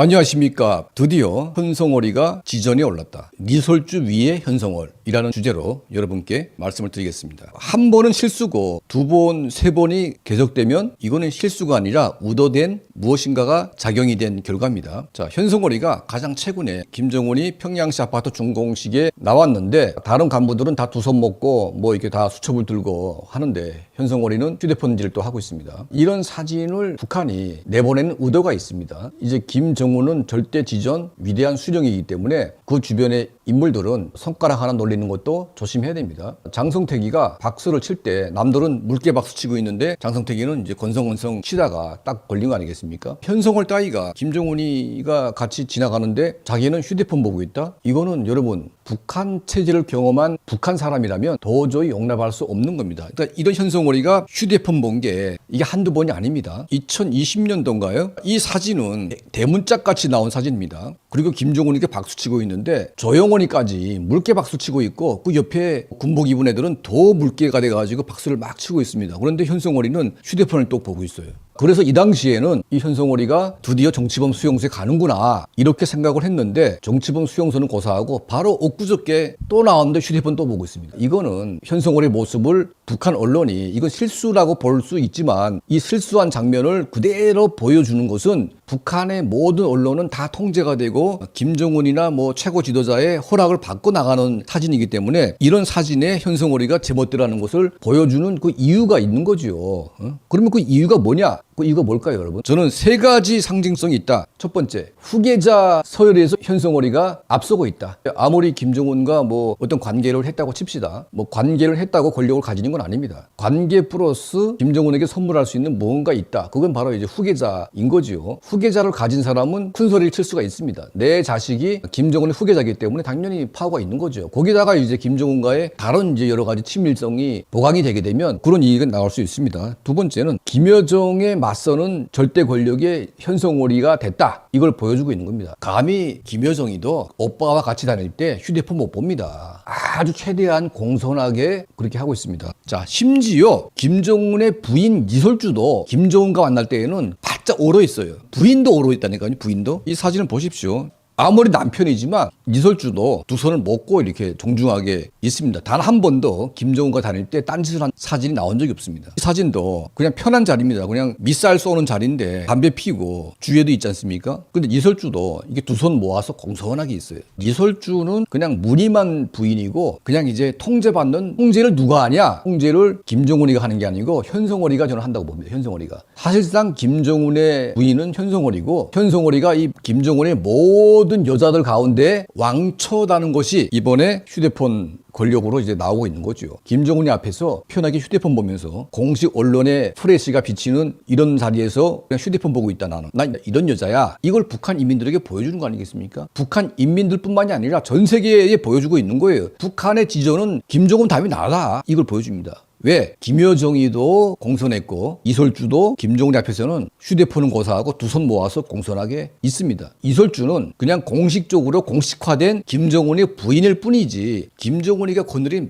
안녕하십니까. 드디어 현성월이가 지전에 올랐다. 니설주 위에 현성월 이라는 주제로 여러분께 말씀을 드리겠습니다. 한 번은 실수고 두 번, 세 번이 계속되면 이거는 실수가 아니라 의도된 무엇인가가 작용이 된 결과입니다. 자, 현성월이가 가장 최근에 김정은이 평양시 아파트 준공식에 나왔는데 다른 간부들은 다 두 손 먹고 뭐 이렇게 다 수첩을 들고 하는데 현성월이는 휴대폰질을 또 하고 있습니다. 이런 사진을 북한이 내보내는 의도가 있습니다. 이제 김정은은 절대 지전 위대한 수령이기 때문에 그 주변의 인물들은 손가락 하나 놀리는 것도 조심해야 됩니다. 장성택이가 박수를 칠 때 남들은 물개 박수 치고 있는데 장성택이는 이제 건성건성 치다가 딱 걸린 거 아니겠습니까? 현성월 따위가 김정은이가 같이 지나가는데 자기는 휴대폰 보고 있다? 이거는 여러분 북한 체제를 경험한 북한 사람이라면 도저히 용납할 수 없는 겁니다. 그러니까 이런 현성월이가 휴대폰 본 게 이게 한두 번이 아닙니다. 2020년도인가요? 이 사진은 대문짝 같이 나온 사진입니다. 그리고 김정은이가 박수 치고 있는데 조영원 이까지 물개 박수 치고 있고 그 옆에 군복 입은 애들은 더 물개가 돼가지고 박수를 막 치고 있습니다. 그런데 현성월이는 휴대폰을 또 보고 있어요. 그래서 이 당시에는 이 현성월이가 드디어 정치범 수용소에 가는구나 이렇게 생각을 했는데 정치범 수용소는 고사하고 바로 엊그저께 또 나왔는데 휴대폰 또 보고 있습니다. 이거는 현성월의 모습을 북한 언론이 이건 실수라고 볼 수 있지만 이 실수한 장면을 그대로 보여주는 것은 북한의 모든 언론은 다 통제가 되고 김정은이나 뭐 최고 지도자의 허락을 받고 나가는 사진이기 때문에 이런 사진에 현성월이가 제멋대로하는 것을 보여주는 그 이유가 있는 거죠. 어? 그러면 그 이유가 뭐냐? 그 이유가 뭘까요, 여러분? 저는 세 가지 상징성이 있다. 첫 번째, 후계자 서열에서 현성월이가 앞서고 있다. 아무리 김정은과 뭐 어떤 관계를 했다고 칩시다. 뭐 관계를 했다고 권력을 가지는 건 아닙니다. 관계 플러스 김정은에게 선물할 수 있는 무언가 있다. 그건 바로 이제 후계자인 거지요. 후계자를 가진 사람은 큰 소리를 칠 수가 있습니다. 내 자식이 김정은의 후계자이기 때문에 당연히 파워가 있는 거죠. 거기다가 이제 김정은과의 다른 이제 여러 가지 친밀성이 보강이 되게 되면 그런 이익은 나올 수 있습니다. 두 번째는 김여정에 맞서는 절대 권력의 현성월이가 됐다. 이걸 보여주고 있는 겁니다. 감히 김여정이도 오빠와 같이 다닐 때 휴대폰 못 봅니다. 아주 최대한 공손하게 그렇게 하고 있습니다. 자, 심지어 김정은의 부인 이설주도 김정은과 만날 때에는 바짝 얼어 있어요. 부인도 얼어 있다니까요, 부인도. 이 사진을 보십시오. 아무리 남편이지만 이설주도 두 손을 먹고 이렇게 정중하게 있습니다. 단 한 번도 김정은과 다닐 때 딴짓을 한 사진이 나온 적이 없습니다. 이 사진도 그냥 편한 자리입니다. 그냥 밑살 쏘는 자리인데 담배 피고 주위에도 있지 않습니까? 근데 이설주도 이게 두 손 모아서 공손하게 있어요. 이설주는 그냥 무늬만 부인이고 그냥 이제 통제받는 통제를 누가 하냐? 통제를 김정은이가 하는 게 아니고 현성월이가 저는 한다고 봅니다. 현성월이가. 사실상 김정은의 부인은 현성월이고 현성월이가 이 김정은의 모든 여자들 가운데 왕초다는 것이 이번에 휴대폰 권력으로 이제 나오고 있는 거죠. 김정은이 앞에서 편하게 휴대폰 보면서 공식 언론의 프레시가 비치는 이런 자리에서 그냥 휴대폰 보고 있다 나는. 난 이런 여자야. 이걸 북한 인민들에게 보여주는 거 아니겠습니까? 북한 인민들뿐만이 아니라 전 세계에 보여주고 있는 거예요. 북한의 지전은 김정은 다음이 나다. 이걸 보여줍니다. 왜? 김여정이도 공손했고 이설주도 김정은 앞에서는 휴대폰은 고사하고 두 손 모아서 공손하게 있습니다. 이설주는 그냥 공식적으로 공식화된 김정은의 부인일 뿐이지 김정은이가 건드린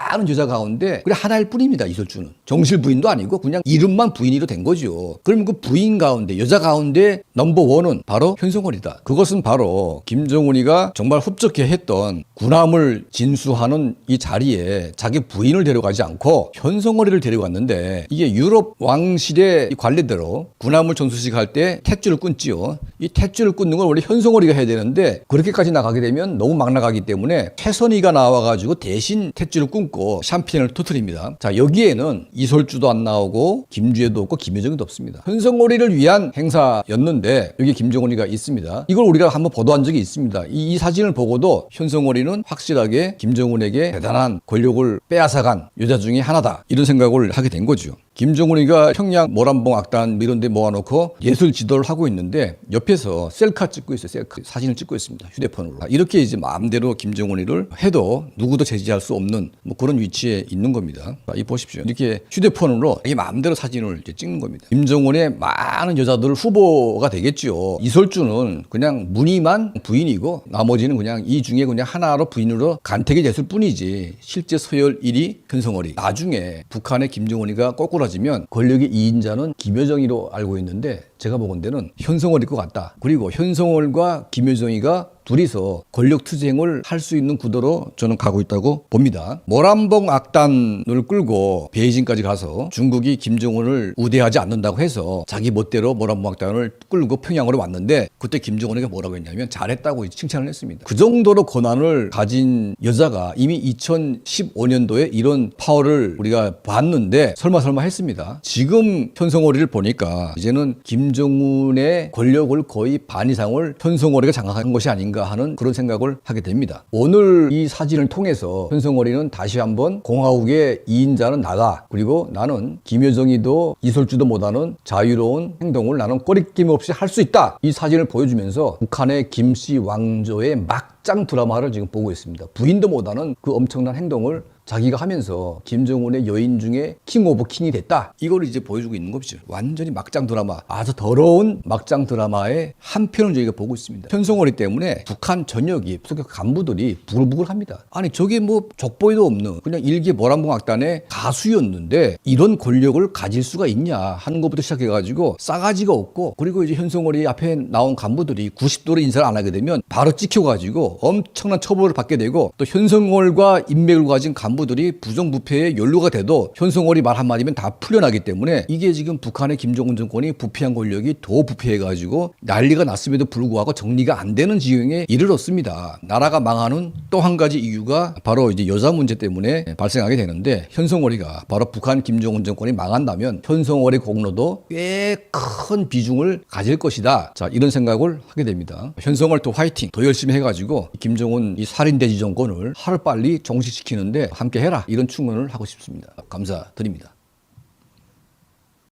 많은 여자 가운데 그래 하나일 뿐입니다. 이설주는 정실 부인도 아니고 그냥 이름만 부인으로 된 거죠. 그럼 그 부인 가운데 여자 가운데 넘버 원은 바로 현성월이다. 그것은 바로 김정은이가 정말 흡족해 했던 군함을 진수하는 이 자리에 자기 부인을 데려가지 않고 현성월이를 데려갔는데 이게 유럽 왕실의 이 관례대로 군함을 전수식 할 때 탯줄을 끊지요. 이 탯줄을 끊는 걸 원래 현성월이가 해야 되는데 그렇게까지 나가게 되면 너무 막 나가기 때문에 최선희가 나와가지고 대신 탯줄을 끊고 샴페인을 터트립니다. 자 여기에는 이설주도 안 나오고 김주혜도 없고 김여정도 없습니다. 현성월이를 위한 행사였는데 여기 김정은이가 있습니다. 이걸 우리가 한번 보도한 적이 있습니다. 이, 이 사진을 보고도 현성월이는 확실하게 김정은에게 대단한 권력을 빼앗아간 여자 중에 하나다 이런 생각을 하게 된 거죠. 김정은이가 평양 모란봉 악단 뭐 이런 데 모아놓고 예술 지도를 하고 있는데 옆에서 셀카 찍고 있어요. 셀카 사진을 찍고 있습니다. 휴대폰으로. 이렇게 이제 마음대로 김정은이를 해도 누구도 제지할 수 없는 뭐 그런 위치에 있는 겁니다. 자, 이 보십시오. 이렇게 휴대폰으로 이 마음대로 사진을 찍는 겁니다. 김정은의 많은 여자들 후보가 되겠죠. 이설주는 그냥 무늬만 부인이고 나머지는 그냥 이 중에 그냥 하나로 부인으로 간택이 됐을 뿐이지 실제 서열 1위 현성월이 나중에 북한의 김정은이가 꼬꾸 라지면 권력의 2인자는 김여정이로 알고 있는데 제가 보건대는 현성월일 것 같다. 그리고 현성월과 김여정이가 둘이서 권력 투쟁을 할 수 있는 구도로 저는 가고 있다고 봅니다. 모란봉 악단을 끌고 베이징까지 가서 중국이 김정은을 우대하지 않는다고 해서 자기 멋대로 모란봉 악단을 끌고 평양으로 왔는데 그때 김정은이가 뭐라고 했냐면 잘했다고 칭찬을 했습니다. 그 정도로 권한을 가진 여자가 이미 2015년도에 이런 파워를 우리가 봤는데 설마 설마 했습니다. 지금 현성월이를 보니까 이제는 김정은의 권력을 거의 반 이상을 현성월이가 장악한 것이 아닌가 하는 그런 생각을 하게 됩니다. 오늘 이 사진을 통해서 현성월이는 다시 한번 공화국의 2인자는 나가 그리고 나는 김여정이도 이설주도 못하는 자유로운 행동을 나는 꺼리낌 없이 할 수 있다. 이 사진을 보여주면서 북한의 김씨 왕조의 막장 드라마를 지금 보고 있습니다. 부인도 못하는 그 엄청난 행동을 자기가 하면서 김정은의 여인 중에 킹 오브 킹이 됐다. 이걸 이제 보여주고 있는 것이죠. 완전히 막장 드라마. 아주 더러운 막장 드라마의 한 편을 저희가 보고 있습니다. 현성월이 때문에 북한 전역이 북한 간부들이 부글부글합니다. 아니 저게 뭐 족보에도 없는 그냥 일개 모란봉 악단의 가수였는데 이런 권력을 가질 수가 있냐 하는 것부터 시작해가지고 싸가지가 없고 그리고 이제 현성월이 앞에 나온 간부들이 90도로 인사를 안 하게 되면 바로 찍혀가지고 엄청난 처벌을 받게 되고 또 현성월과 인맥을 가진 간부 간부들이 부정부패에 연루가 돼도 현성월이 말 한마디면 다 풀려나기 때문에 이게 지금 북한의 김정은 정권이 부패한 권력이 더 부패해가지고 난리가 났음에도 불구하고 정리가 안 되는 지경에 이르렀습니다. 나라가 망하는 또 한 가지 이유가 바로 이제 여자 문제 때문에 발생하게 되는데 현성월이가 바로 북한 김정은 정권이 망한다면 현성월의 공로도 꽤 큰 비중을 가질 것이다. 자 이런 생각을 하게 됩니다. 현성월 또 화이팅 더 열심히 해가지고 김정은 이 살인돼지 정권을 하루 빨리 종식시키는데 함께 해라 이런 충원을 하고 싶습니다. 감사드립니다.